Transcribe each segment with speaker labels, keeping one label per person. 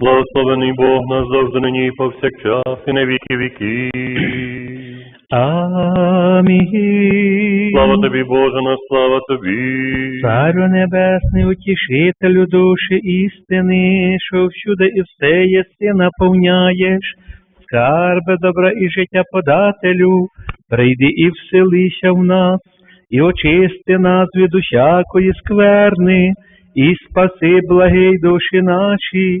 Speaker 1: Благословений Бог нас завжди нині і повсякчас, і на віки віки.
Speaker 2: Амінь.
Speaker 1: Слава тобі, Боже, на слава тобі.
Speaker 2: Царю небесний, утішителю душі істини, що всюди і все єси наповняєш, скарби добра і життя подателю, прийди і вселися в нас, і очисти нас від усякої скверни, і спаси благий душі наші,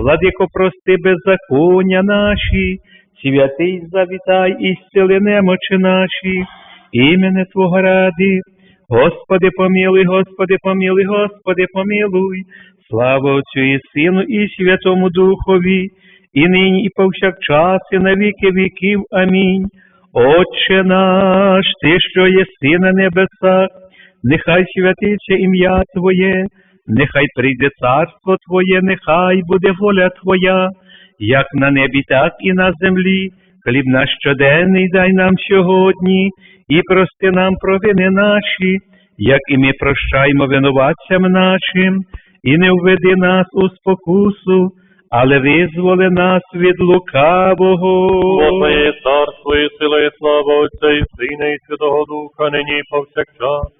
Speaker 2: владико, прости беззаконня наші, святий завітай і зціли немочі наші, імене Твого ради. Господи, помилуй, Господи, помилуй, Господи, помилуй. Слава Отцю і Сину, і Святому Духові, і нині, і повсякчас, і на віки віків. Амінь. Отче наш, Ти, що єси на небесах, нехай святиться ім'я Твоє, нехай прийде царство Твоє, нехай буде воля Твоя, як на небі, так і на землі. Хліб наш щоденний дай нам сьогодні, і прости нам провини наші, як і ми прощаємо винуватцям нашим, і не введи нас у спокусу, але визволи нас від лукавого.
Speaker 1: Бо Твоє царство і сила, і слава Отця і Сина, і Святого Духа, нині повсякчас,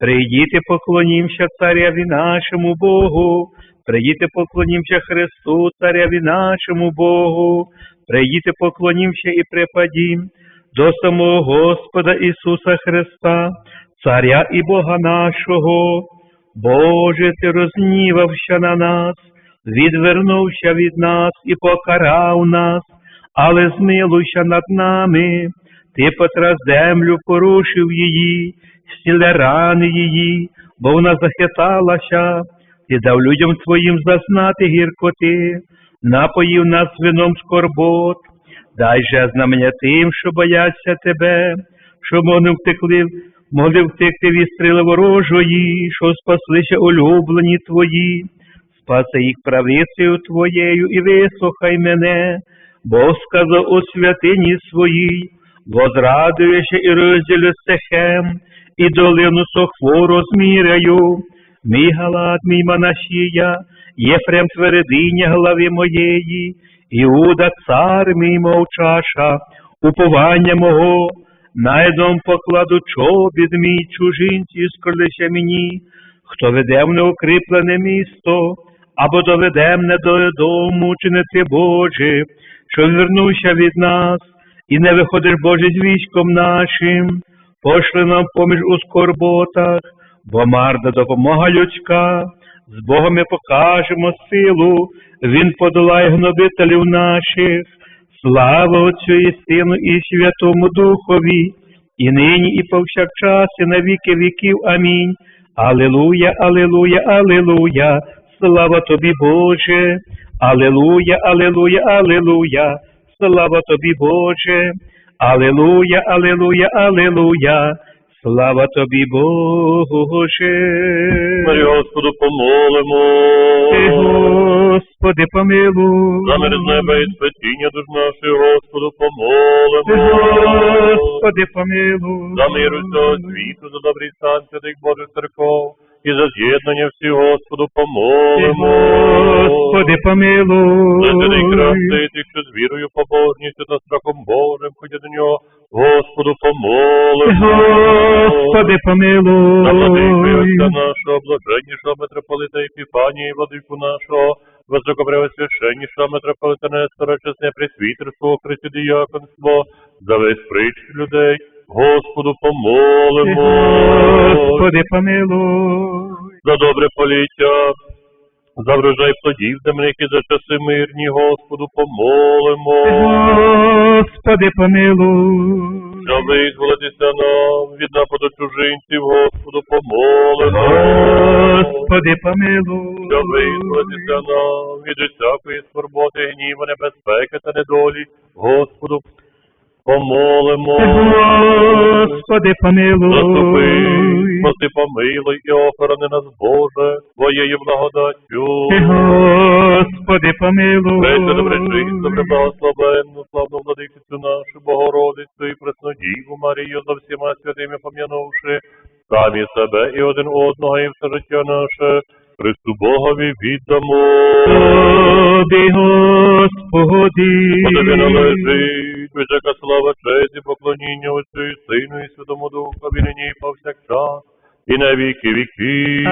Speaker 2: Прийдіте, поклонімся царяві нашому Богу. Прийдіте, поклонімся Христу, царяві нашому Богу. Прийдіте, поклонімся і припадім до самого Господа Ісуса Христа, Царя і Бога нашого. Боже, Ти рознівався на нас, відвернувся від нас і покарав нас, але змилуйся над нами, Ти потра землю порушив її, стіле рани її, бо вона захиталася, ти дав людям твоїм зазнати гіркоти, напоїв нас вином скорбот, дай же знамення тим, що бояться тебе, щоб вони втекли, могли втекти від стріли ворожої, що спаслися улюблені твої, спаси їх правицею твоєю і вислухай мене, бо сказав у святині своїй, возрадуєшся і розділю Сехем, і долину сохву розміряю. Мій галат, мій Манашія, Єфрем твердиня глави моєї, Іуда цар мій мовчаша, уповання мого, найдом покладу чобід мій чужинці, скорлися мені, хто веде в неукріплене місто, або доведе мене до дому, чи не ти, Боже, що вернувся від нас, і не виходиш, Боже, з військом нашим, пошли нам поміж у скорботах бо марна допомога людська, з Богом ми покажемо силу, Він подолає гнобителів наших, слава Отцю і Сину, і Святому Духові, і нині, і повсякчас, і на віки віків. Амінь. Алілуя, Алілуя, Алілуя, слава тобі, Боже, Алілуя, Алілуя, Алілуя, слава тобі, Боже, Алілуя, Алілуя, Алілуя. Слава тобі, Боже.
Speaker 1: Марі Господу помолимо.
Speaker 2: Ти, Господи, помилуй.
Speaker 1: За з неба і спасіння душ наших, Господу
Speaker 2: Ти,
Speaker 1: помолимо.
Speaker 2: Господи, помилуй.
Speaker 1: За мир усього світу, за добрий стан святих Божих церков, і за з'єднання всіх, Господу помолимо.
Speaker 2: Господи, помилуй.
Speaker 1: Святий красти тих, що з вірою, побожністю та страхом Божим ходять до нього, Господу помолимо.
Speaker 2: Господи, помилуй.
Speaker 1: За владика нашого, блаженнішого митрополита Епіфанія і владику нашого, високопревосвященніша митрополита Нестора, чесне пресвітерство, Христі діяконство, за весь прич людей, Господу помолимо.
Speaker 2: Господи, помилуй.
Speaker 1: За добре поліття, за врожай плодів земних і за часи мирні, Господу помолимо.
Speaker 2: Господи, помилуй.
Speaker 1: Щоб визволитися нам від нападу чужинців, Господу помолимо.
Speaker 2: Господи, помилуй.
Speaker 1: Щоб визволитися нам від усякої скорботи, гніву, небезпеки та недолі, Господу помолимо.
Speaker 2: Господи, помилуй.
Speaker 1: Заступи, спаси, помилуй і охорони нас, Боже, Твоєю благодаттю.
Speaker 2: Господи, помилуй.
Speaker 1: Прече добре чисто, добре благословенну, славну владикицю нашу, Богородицю і Преснодіву Марію за всіма святими пом'янувши, самі себе і один одного, і все життя наше, Христу Богові віддамо.
Speaker 2: Тобі, Господи.
Speaker 1: Тобі належить всяка слава, честь і поклоніння Отцю і Сину і Святому нині і повсякчас, і на віки віки.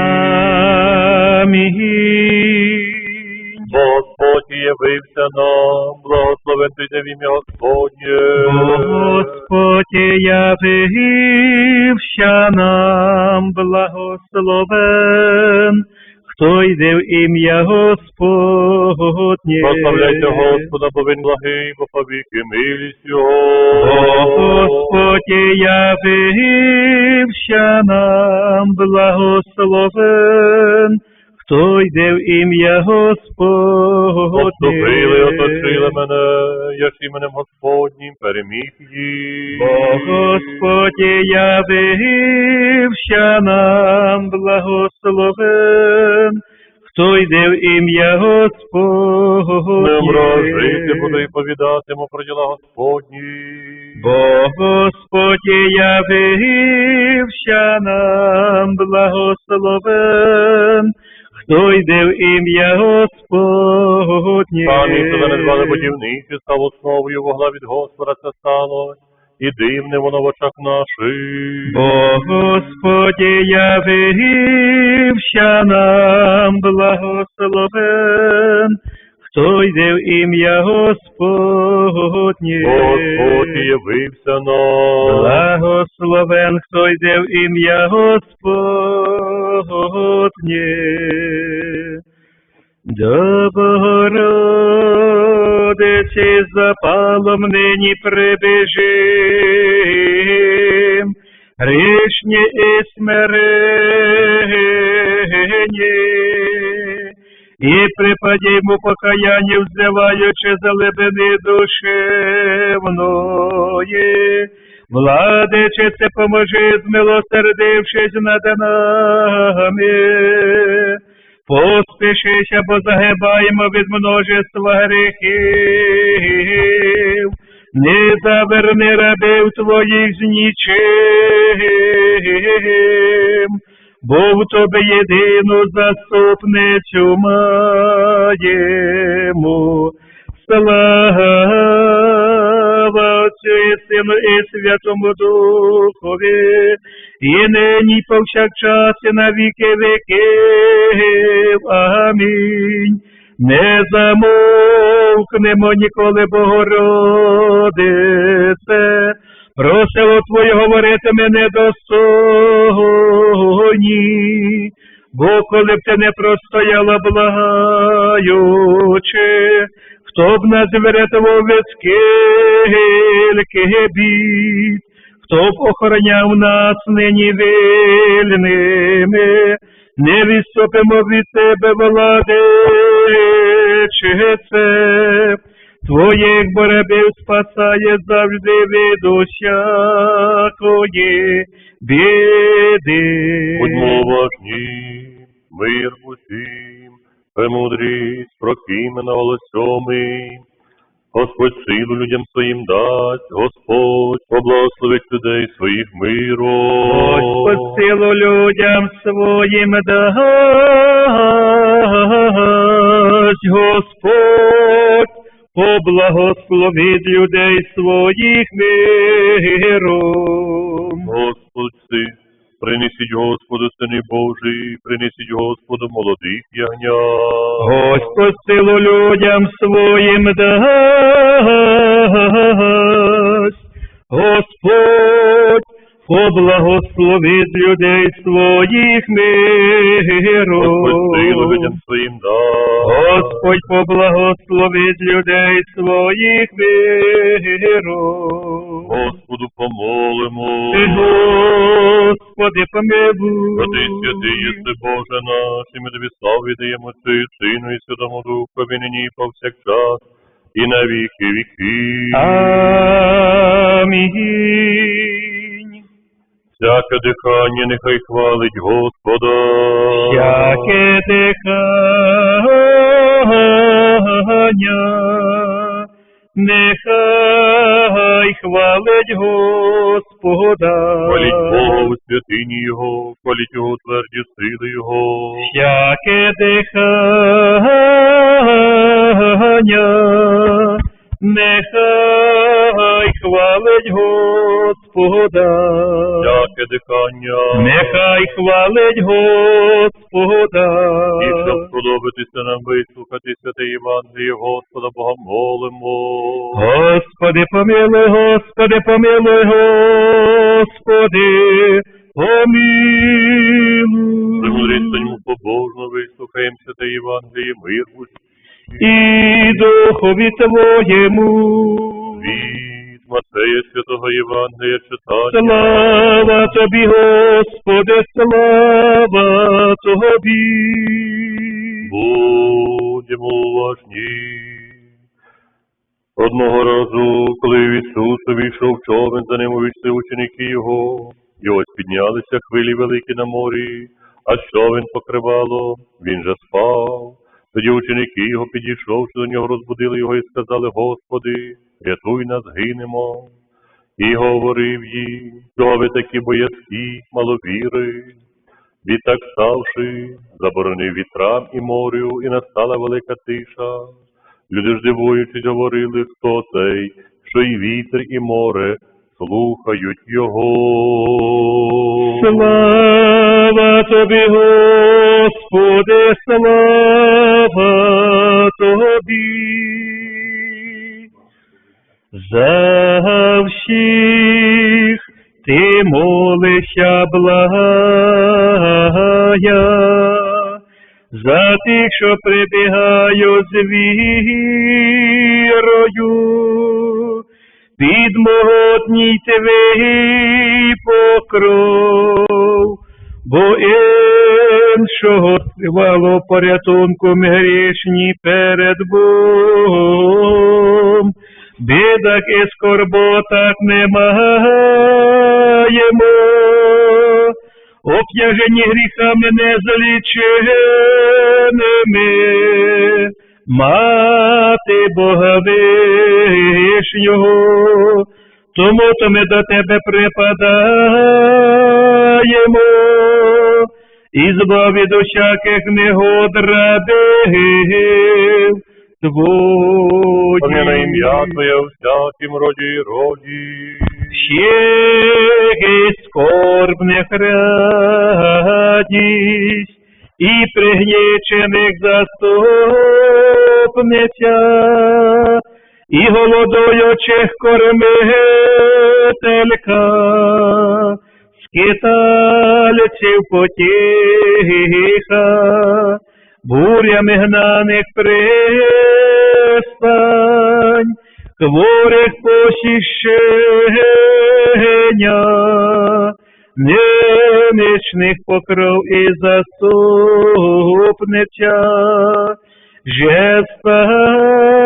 Speaker 2: Амінь.
Speaker 1: Господь явився нам, благословен ти в ім'я Господнє.
Speaker 2: Господь явився нам, благословен, хто йде в ім'я Господнє.
Speaker 1: Прославляйте Господа, бо він благий, бо повіки милість Його.
Speaker 2: Господь явився нам, благословен, хто йде в ім'я Господнє.
Speaker 1: Отступили, оточили мене, я ж іменем Господнім переміг їх.
Speaker 2: Бо Господь явився нам, благословен, хто йде в ім'я Господнє.
Speaker 1: Не мрожити буду і повідатиму про діла Господні.
Speaker 2: Бо Господь явився нам, благословен, хто йде в ім'я Господнє.
Speaker 1: Самі себе не звали будівниці, став основою вогла від Господа це стало, і дивне воно в очах наших.
Speaker 2: Бо я явився нам, благословен, хто йде в ім'я Господнє.
Speaker 1: Господь явився нам.
Speaker 2: Благословен, хто йде в ім'я Господнє. До Богородиці запалом нині прибіжим, грішні і смирені, і припадімо покаяння, взливаючи за лебени душевної. Владичице, поможи, змилосердившись над нами. Поспішися, бо загибаємо від множества гріхів. Не заверни рабів твоїх з нічим, бо в тобі єдину заступницю маємо. Слава Отцю і Сину і Святому Духові, і нині повсякчас і на віки віків. Амінь. Не замовкнемо ніколи, Богородице, просило Твоє говорити мене достойні, бо коли б ти не простояла благаючи, хто б нас врятував від скільки бід, хто б охороняв нас нині вільними, не відступимо від тебе, владичице, твоїх боротьбів спасає завжди від усякої біди.
Speaker 1: Будьмо уважні, мир усім, премудрість, прокимена голосьомий. Господь силу людям своїм дасть, Господь поблагословить людей своїх миром.
Speaker 2: Господь силу людям своїм дасть, Господь поблагословить людей своїх миром.
Speaker 1: Господь сил Принесіть Господу сини Божий, принесіть Господу молодих ягня.
Speaker 2: Господь силу людям своїм дасть. Господь поблагословить людей своїх миром.
Speaker 1: Господь своїм.
Speaker 2: Господь поблагословить людей своїх миром.
Speaker 1: Господу помолимо.
Speaker 2: Ти, Господи, помилуй.
Speaker 1: Ради святий єси Боже наш, і ми тобі славу віддаємо Отцю Сину і Святому нині і повсякчас, і на віки віки.
Speaker 2: Амінь.
Speaker 1: Всяке дихання нехай хвалить Господа.
Speaker 2: Всяке дихання, нехай хвалить Господа.
Speaker 1: Хваліть Бога у святині Його, хваліть Його тверді сили Його.
Speaker 2: Всяке дихання, нехай хвалить Господа.
Speaker 1: Всяке дихання.
Speaker 2: Нехай хвалить Господа.
Speaker 1: І щоб сподобатися нам вислухати святе Євангеліє Господа Бога молимо.
Speaker 2: Господи, помилуй, Господи, помилуй, Господи, помилуй.
Speaker 1: Замудріть побожно вислухаємо святе Євангеліє мир усім.
Speaker 2: І духові Твоєму.
Speaker 1: Від Матея святого Євангелія читання.
Speaker 2: Слава Тобі, Господи, слава Тобі.
Speaker 1: Будьмо уважні. Одного разу, коли Ісус увійшов човен, за ним увійшли ученики його, і ось піднялися хвилі великі на морі, а човен покривало, він же спав. Тоді ученики його, підійшовши до нього, розбудили його і сказали, Господи, рятуй нас, гинемо. І говорив їм, що ви такі боязкі, маловіри. Відтак ставши, заборонив вітрам і морю, і настала велика тиша. Люди ж дивуючись, говорили, хто цей, що і вітер, і море слухають його.
Speaker 2: Слава Тобі, Господи, слава Тобі. За всіх ти молишся благая, за тих, що прибігають з вірою, під могутній твій покров, бо іншого сивало порятунку грішні перед Богом. Бідах і скорботах не маємо, обтяжені гріхами незліченими, мати Бога вишнього, тому то ми до тебе припадаємо, і збав від усяких негод рабів твоїх.
Speaker 1: Ім'я Твоє у всякім роді і роді.
Speaker 2: Всіх скорбних радість, і пригнічених заступниця, і голодуючих кормителька, скитальців потіха, бурями гнаних пристань, хворих посіщення, немічних покров і заступниця, же старости,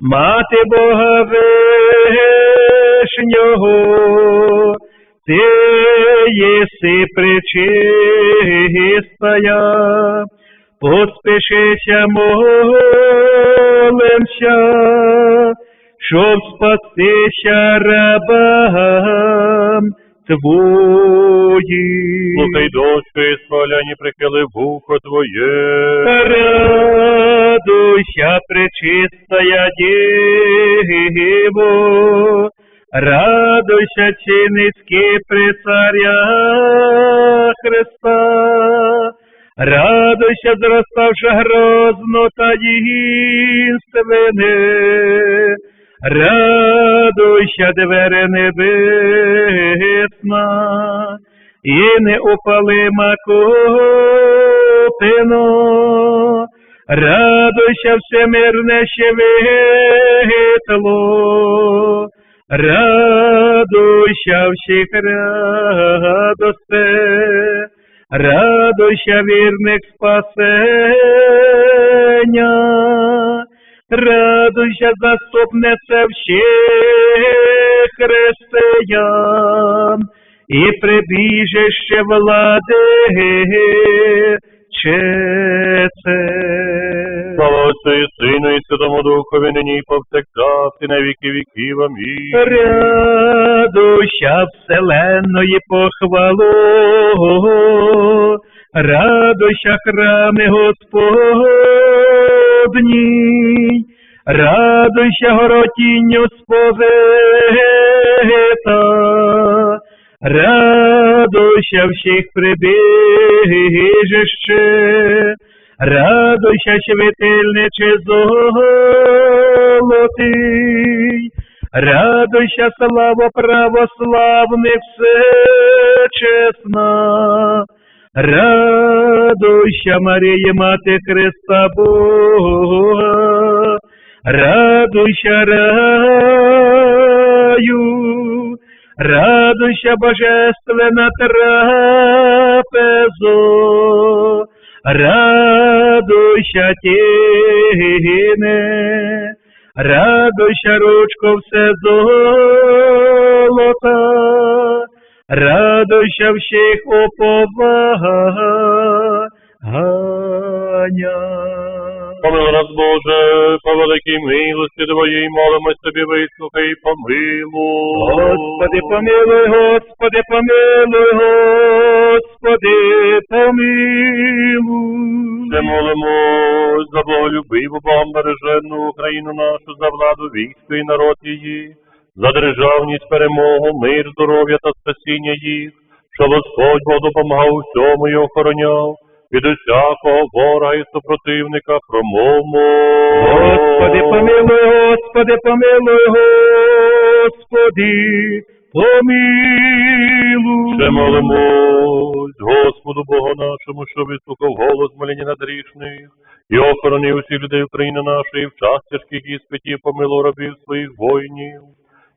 Speaker 2: мати Бога вишнього, єси пречистая, поспішися молимся, щоб спастися рабам твоїм.
Speaker 1: Слухай, дочко, і спаляні прихили вухо Твоє.
Speaker 2: Радуйся, пречистая Діво, радуйся, чиницьки при царя Христа, радуйся, зроставши грозно та дійственне, радуйся, двері небесна, і неопалима купино, радуйся, всемирне щевитло, радуйся всіх радосте, радуйся вірних спасення, радуйся, заступниця всіх християн, і прибіжище влади чеце.
Speaker 1: Слава Отцю і Сину і Святому Духові, нині і повсякчас, і на віки віків. Амінь.
Speaker 2: Радуйся вселенної похвалу, радуйся храми Господній, радуйся горотінню сповита, радуйся всіх прибіжище, радуйся світильниче золотий, радуйся, слава православних всечесна, радуйся, Марія, Мати Христа Бога, радуйся, раю, радуйся, божественна трапезо, радуйся, тіне, радуйся, ручко все золота, радуйся всіх уповання.
Speaker 1: Помилуй нас, Боже, по великій милості Твоїй, молимось тобі, вислухай і помилуй.
Speaker 2: Господи, помилуй, Господи, помилуй, Господи, помилуй.
Speaker 1: Ще молимось за боголюбиву, Богом бережену Україну нашу, за владу військо і народ її, за державність, перемогу, мир, здоров'я та спасіння їх, щоб Господь Бог допомагав усьому і охороняв від усякого ворога і супротивника промовмо.
Speaker 2: Господи, помилуй, Господи, помилуй, Господи, помилуй.
Speaker 1: Ще молимось Господу Богу нашому, що вислухав голос моління над грішних, і охоронив усіх людей України нашої, в час тяжких іспитів помилуй рабів своїх воїнів.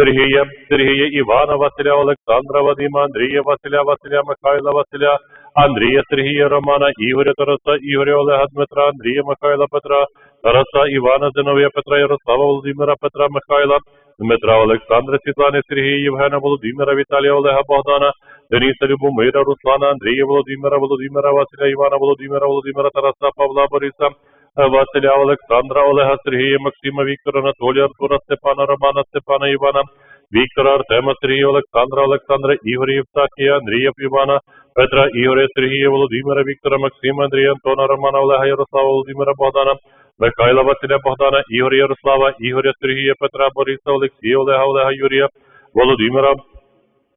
Speaker 1: Сергія, Сергія Івана, Василя, Олександра, Вадима, Андрія, Василя, Василя, Михайла, Василя, Андрія, Сергія, Романа, Ігоря, Тараса, Ігоря, Олега, Дмитра, Андрія, Михайла, Петра, Тараса, Івана, Зиновія, Петра, Ярослава, Володимира, Петра, Михайла, Дмитра, Олександра, Світлани, Сергія, Євгена, Володимира, Віталія, Олега, Богдана, Дениса, Любомира, Руслана, Андрія, Володимира, Володимира, Василя, Івана, Володимира, Володимира, Тараса, Павла, Бориса, Василя, Олександра, Олега, Сергія, Максима, Віктора, Анатолія, Артура, Степана, Романа, Степана, Івана, Віктора, Артема, Сергія, Олександра, Олександра, Ігоря, Євстахія, Андрія, Івана, Петра, Ігоря, Сергія, Володимира, Віктора, Максима, Андрія, Антона, Романа, Олега, Ярослава, Володимира, Богдана, Михайла, Василя, Богдана, Ігоря, Ярослава, Ігоря, Сергія, Петра, Бориса, Олексія, Олега, Олега, Юрія, Володимира,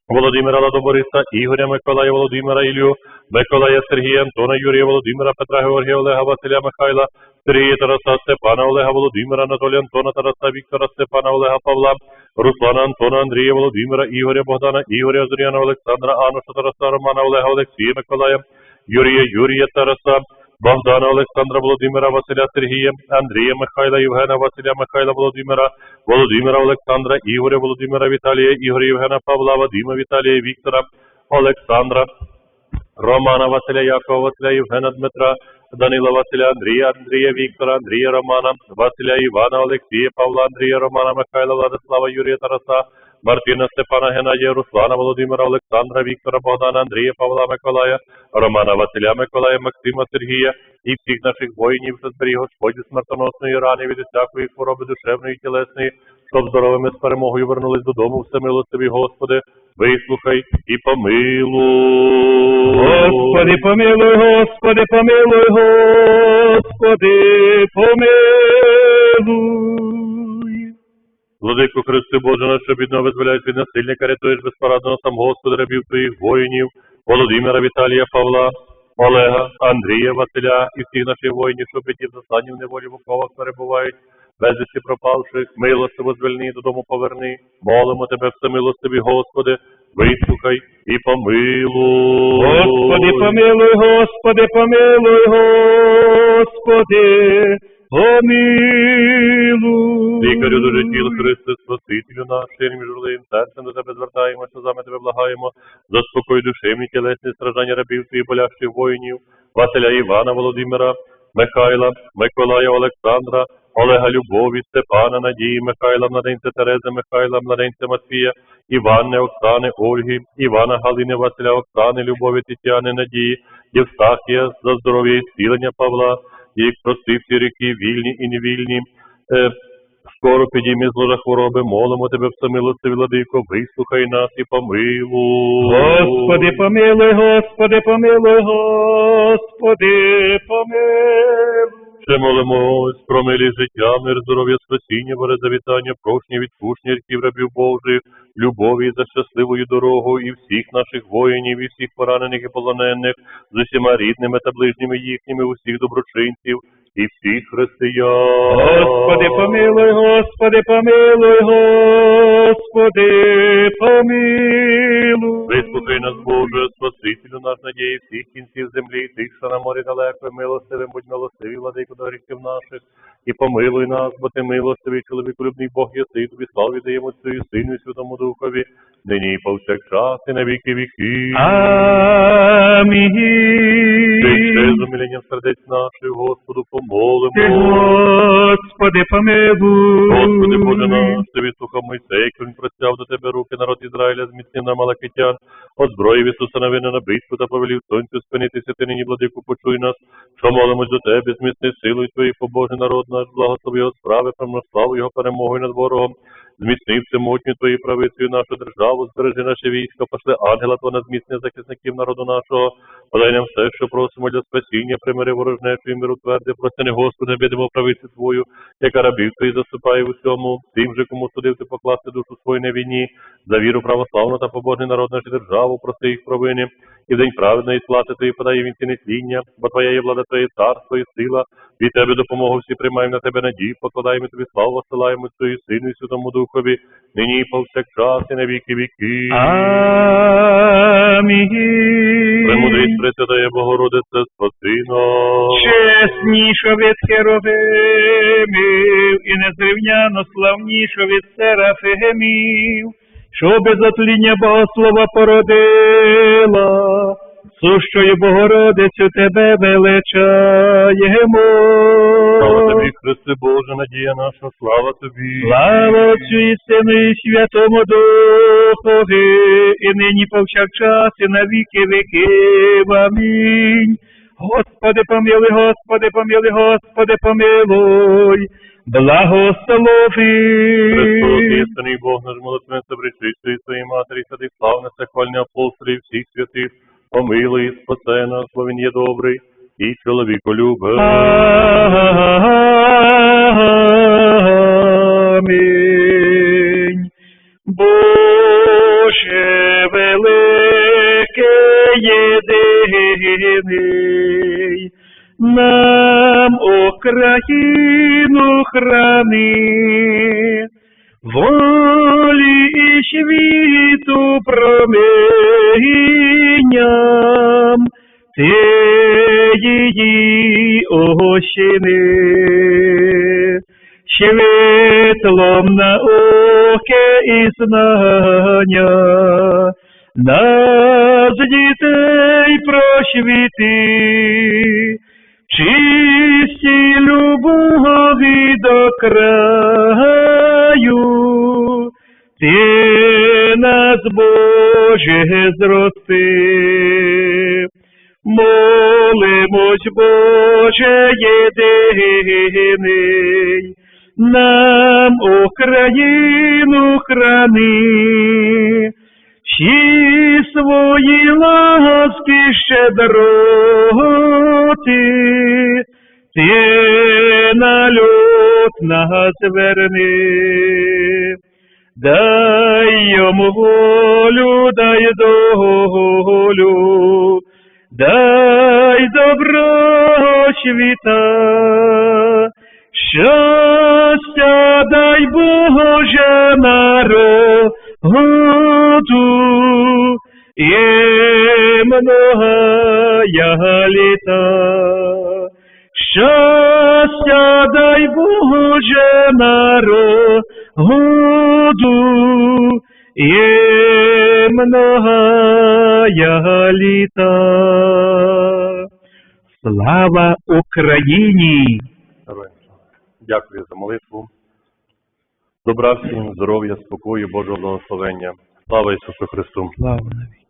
Speaker 1: Володимира Ладобориса, Ігоря Миколая, Володимира Ілю, Миколая Сергія, Антона Юрія, Володимира, Петра Георгія, Олега, Василя Михайла, Сергія Тараса, Степана, Олега, Володимира, Анатолія, Антона, Тараса, Віктора, Степана, Олега, Павла, Руслана, Антона, Андрія, Володимира, Ігоря, Богдана, Ігоря, Зоряна, Олександра, Ануша, Тараса, Романа, Олега, Олексія, Миколая, Юрія, Юрія, Тараса, Богдана, Олександра, Володимира, Василя, Сергія, Андрія, Михайла, Євгена, Василя, Михайла, Володимира, Володимира, Олександра, Ігоря, Володимира, Віталія, Ігоря, Євгена, Павла, Вадима, Віталія, Віктора, Олександра, Романа, Василя, Якова, Василя, Євгена, Дмитра, Данила, Василя, Андрія, Андрія, Віктора, Андрія, Романа, Василя, Івана, Олексія, Павла, Андрія, Романа, Михайла, Владислава, Юрія, Тараса, Мартина, Степана, Геннадія, Руслана, Володимира, Олександра, Віктора, Богдана, Андрія, Павла, Миколая, Романа, Василя, Миколая, Максима, Сергія і всіх наших воїнів, що зберіг Господь смертоносної рани, від усякої хвороби душевної і тілесної, щоб здоровими з перемогою вернулись додому, всемилостиві, Господи, вислухай і помилуй.
Speaker 2: Господи, помилуй, Господи, помилуй, Господи, помилуй.
Speaker 1: Владико Христи Боже наш, що бідно визволяєш від насильника, рятуєш безпорадного сам Господи, рабів твоїх воїнів, Володимира, Віталія, Павла, Олега, Андрія, Василя і всіх наших воїнів, що биті в застані в неволі в оковах перебувають, безвісті пропавших, милостиво звільни, додому поверни, молимо тебе, всемилостиві, Господи, вислухай і помилуй.
Speaker 2: Господи, помилуй, Господи, помилуй, Господи, помилуй.
Speaker 1: Лікарю до життів Христе, Спасителю наш, щирим і журливим серцем до тебе звертаємося, за тебе благаємо, заспокой душевні тілесні страждання рабів твоїх болящих воїнів, Василя Івана Володимира, Михайла, Миколая Олександра, Олега Любові, Степана, Надії, Михайла, младенця Терези, Михайла, младенця Матвія, Іванни, Оксани, Ольги, Івана, Галини, Василя, Оксани, Любові, Тетяни, Надії, Євстахія, за здоров'я і зцілення Павла, їх прости всі ріки, вільні і невільні, е, Скоро підійми з ложа хвороби, молимо тебе, всемилостиві владико, вислухай нас і помилуй.
Speaker 2: Господи, помилуй, Господи, помилуй, Господи, помилуй.
Speaker 1: Ще молимось про милість життя, мир, здоров'я, спасіння, боре завітання, прошні відпущення ріків рабів Божих, любові за щасливою дорогою і всіх наших воїнів, і всіх поранених і полонених, з усіма рідними та ближніми їхніми, усіх доброчинців і всіх християн.
Speaker 2: Господи, помилуй, Господи, помилуй, Господи, помилуй.
Speaker 1: Вислухай нас, Боже, Спасителю наш надії всіх кінців землі, тих, що на морі далеко, милостивим, будь милостиві, владико до гріхів наших, і помилуй нас, бо ти милостивий, чоловіколюбний Бог єси, тобі славу віддаємо Отцю Сину і Святому Духові, нині і повсякчас, і на віки віки. Ти ще
Speaker 2: Амінь.
Speaker 1: з умиленням сердець наших, Господу, помолимо.
Speaker 2: Ти, Господи, помилуй.
Speaker 1: Господи Боже наш, ти вислухав як він простяв до тебе руки народ Ізраїля, зміцнив на Малакитян, озброїв Ісуса Навина на битву та повелів сонцю спинитися, ти нині, владику, почуй нас, що молимось до тебе, зміцни силою твоєю, побожий народ наш, благослови його справи, промославу його перемогою над ворогом, зміцни всемогутню твої правицею нашу державу, збережи наше військо, пошли ангела твого на зміцнення захисників народу нашого, подай нам все, що просимо для спасіння, примири ворожнечу і миру тверди, прости, Господи, бідемо правицю твою, яка рабів твої заступає в усьому, тим же, кому судив ти покласти душу свою на війні, за віру православну та побожний народ нашу державу, прости їх провини, і в день праведної сплати твої подає він ціни тління, бо твоя є влада, твоє царство і сила, від тебе допомогу всі приймаємо на тебе надію, покладаємо тобі славу, посилаємо Твою Сину і Святому Духові, нині і повсякчас, і на віки віки.
Speaker 2: Амінь.
Speaker 1: Премудрість Пресвятая Богородице, спаси нас.
Speaker 2: Чесніша від херовимів і незрівняно славніша від серафимів, що без отління Богослова породила, сущою Богородицю тебе величаємо.
Speaker 1: Слава тобі, Христе Боже, надія наша, слава тобі.
Speaker 2: Слава Отцю і Сину і Святому Духові, і нині повсякчас, і на віки віків. Амінь. Господи, помилуй, Господи, помилуй, Господи, помилуй. Благослови.
Speaker 1: Христос, істинний Бог, наш молитвенце, причистої своїй матері, святих славних хвальні апостолів, всіх святих, помилуй, спасе нас, бо він є добрий і чоловіколюбий.
Speaker 2: Амінь. Боже велике єдиний, нам Україну храни, волі світу промінням, її осіни світлом науки і знання, нас дітей просвіти, чисті любові до краю, ти нас, Боже, зрости. Молимось, Боже, єдиний, нам Україну храни, всі свої ласки щедроти, ти на люд нас верни. Дай йому волю, дай долю, дай добро світа, щастя дай Боже народу, і многая літа. Щастя дай Боже народу, і многая літа. Слава Україні!
Speaker 1: Дякую за молитву. Добра всім, здоров'я, спокою, Божого благословення. Слава Ісусу Христу!
Speaker 2: Слава навіки!